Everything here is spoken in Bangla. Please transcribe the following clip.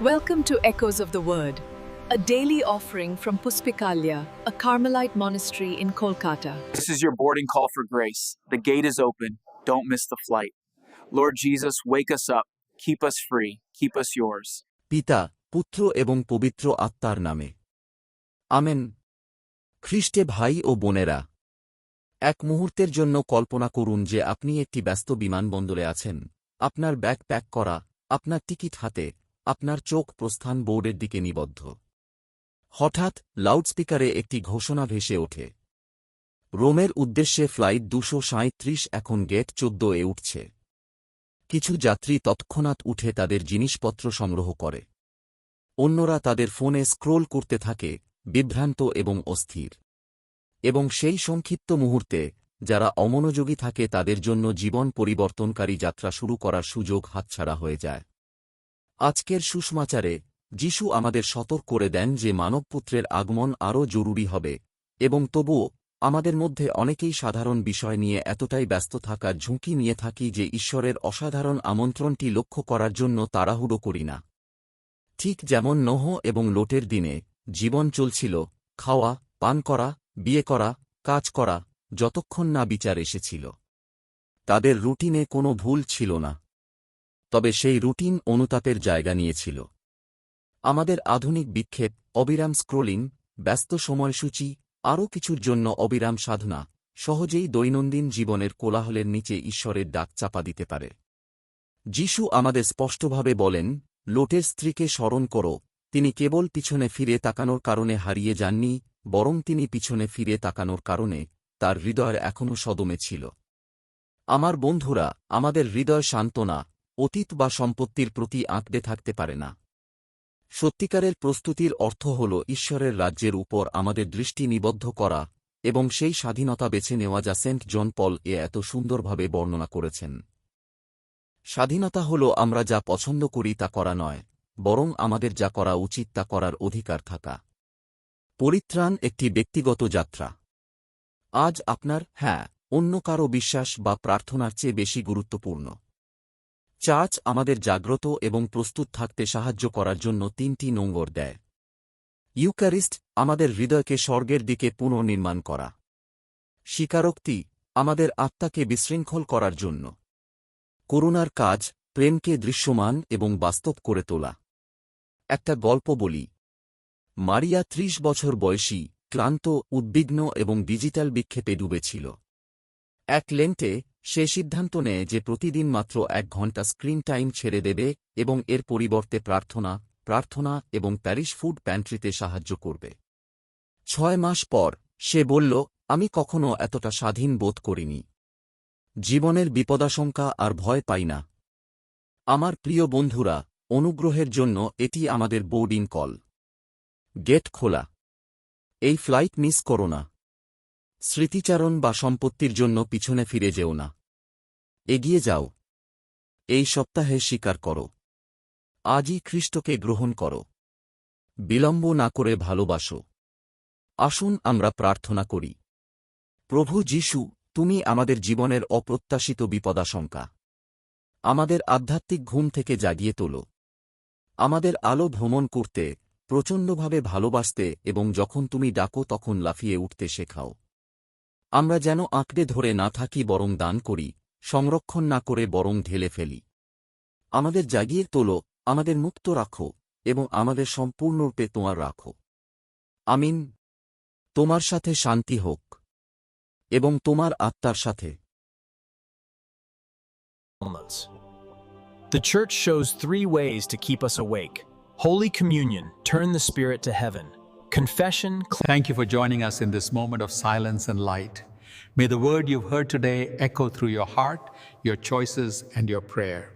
Welcome to Echoes of the Word, a daily offering from Puspikalya, a Carmelite monastery in Kolkata. This is your boarding call for grace. The gate is open. Don't miss the flight. Lord Jesus, wake us up. Keep us free. Keep us yours. পিতা পুত্র এবং পবিত্র আত্মার নামে আমেন খ্রিস্টে ভাই ও বোনেরা এক মুহূর্তের জন্য কল্পনা করুন যে আপনি একটি ব্যস্ত বিমানবন্দরে আছেন আপনার ব্যাগ প্যাক করা আপনার টিকিট হাতে আপনার চোখ প্রস্থান বোর্ডের দিকে নিবদ্ধ। হঠাৎ, লাউডস্পিকারে একটি ঘোষণা ভেসে ওঠে। রোমের উদ্দেশ্যে ফ্লাইট দুশো এখন গেট চোদ্দ এ উঠছে। কিছু যাত্রী তৎক্ষণাৎ উঠে তাদের জিনিসপত্র সংগ্রহ করে। অন্যরা তাদের ফোনে স্ক্রোল করতে থাকে, বিভ্রান্ত এবং অস্থির। এবং সেই সংক্ষিপ্ত মুহূর্তে, যারা অমনোযোগী থাকে তাদের জন্য জীবন পরিবর্তনকারী যাত্রা শুরু করার সুযোগ হাতছাড়া হয়ে যায়। আজকের সুষমাচারে যিশু আমাদের সতর্ক করে দেন যে মানবপুত্রের আগমন আরও জরুরি হবে, এবং তবুও আমাদের মধ্যে অনেকেই সাধারণ বিষয় নিয়ে এতটাই ব্যস্ত থাকার ঝুঁকি নিয়ে থাকি যে ঈশ্বরের অসাধারণ আমন্ত্রণটি লক্ষ্য করার জন্য তাড়াহুড়ো করি না। ঠিক যেমন নহ এবং লোটের দিনে জীবন চলছিল, খাওয়া, পান করা, বিয়ে করা, কাজ করা, যতক্ষণ না বিচার এসেছিল। তাদের রুটিনে কোনো ভুল ছিল না। তবে সেই রুটিন অনুতাপের জায়গা নিয়েছিল। আমাদের আধুনিক বিক্ষেপ, অবিরাম স্ক্রোলিং, ব্যস্ত সময়সূচি, আরও কিছুর জন্য অবিরাম সাধনা, সহজেই দৈনন্দিন জীবনের কোলাহলের নিচে ঈশ্বরের ডাক চাপা দিতে পারে। যিশু আমাদের স্পষ্টভাবে বলেন, লোটের স্ত্রীকে স্মরণ করো, তিনি কেবল পিছনে ফিরে তাকানোর কারণে হারিয়ে যাননি, বরং তিনি পিছনে ফিরে তাকানোর কারণে তার হৃদয়ের এখনও সদমে ছিল। আমার বন্ধুরা, আমাদের হৃদয় সান্ত্বনা অতীত বা সম্পত্তির প্রতি আঁকড়ে থাকতে পারে না। সত্যিকারের প্রস্তুতির অর্থ হল ঈশ্বরের রাজ্যের উপর আমাদের দৃষ্টি নিবদ্ধ করা এবং সেই স্বাধীনতা বেছে নেওয়া যা সেন্ট জন পল এ এত সুন্দরভাবে বর্ণনা করেছেন। স্বাধীনতা হল আমরা যা পছন্দ করি তা করা নয়, বরং আমাদের যা করা উচিত তা করার অধিকার থাকা। পরিত্রাণ একটি ব্যক্তিগত যাত্রা। আজ আপনার হ্যাঁ অন্য কারও বিশ্বাস বা প্রার্থনার চেয়ে বেশি গুরুত্বপূর্ণ। চার্চ আমাদের জাগ্রত এবং প্রস্তুত থাকতে সাহায্য করার জন্য তিনটি নোঙ্গর দেয়। ইউক্যারিস্ট আমাদের হৃদয়কে স্বর্গের দিকে পুনর্নির্মাণ করা। স্বীকারোক্তি আমাদের আত্মাকে বিশৃঙ্খল করার জন্য। করুণার কাজ প্রেমকে দৃশ্যমান এবং বাস্তব করে তোলা। একটা গল্প বলি। মারিয়া ত্রিশ বছর বয়সী, ক্লান্ত, উদ্বিগ্ন এবং ডিজিটাল বিক্ষেপে ডুবেছিল। এক লেন্টে সে সিদ্ধান্ত নেয় যে প্রতিদিন মাত্র এক ঘণ্টা স্ক্রিন টাইম ছেড়ে দেবে এবং এর পরিবর্তে প্রার্থনা প্রার্থনা এবং প্যারিস ফুড প্যান্ট্রিতে সাহায্য করবে। ছয় মাস পর, সে বলল, আমি কখনো এতটা স্বাধীন বোধ করিনি। জীবনের বিপদাশঙ্কা আর ভয় পাই না। আমার প্রিয় বন্ধুরা, অনুগ্রহের জন্য এটি আমাদের বোর্ডিং কল। গেট খোলা। এই ফ্লাইট মিস করো না। স্মৃতিচারণ বা সম্পত্তির জন্য পিছনে ফিরে যেও না। এগিয়ে যাও। এই সপ্তাহে স্বীকার করো। আজই খ্রিস্টকে গ্রহণ করো। বিলম্ব না করে ভালোবাসো। আসুন আমরা প্রার্থনা করি। প্রভু যীশু, তুমি আমাদের জীবনের অপ্রত্যাশিত বিপদাশঙ্কা। আমাদের আধ্যাত্মিক ঘুম থেকে জাগিয়ে তোলো। আমাদের আলো ভ্রমণ করতে, প্রচণ্ডভাবে ভালোবাসতে এবং যখন তুমি ডাকো তখন লাফিয়ে উঠতে শেখাও। আমরা যেন আঁকড়ে ধরে না থাকি বরং দান করি সংরক্ষণ না করে বরং ঢেলে ফেলি আমাদের জাগিয়ে তোলো আমাদের মুক্ত রাখো এবং আমাদের সম্পূর্ণরূপে তোমার রাখো আমিন তোমার সাথে শান্তি হোক এবং তোমার আত্মার সাথে. The church shows three ways to keep us awake Holy Communion, turn the spirit to heaven. Confession, Thank you for joining us in this moment of silence and light. May the word you've heard today echo through your heart, your choices, and your prayer.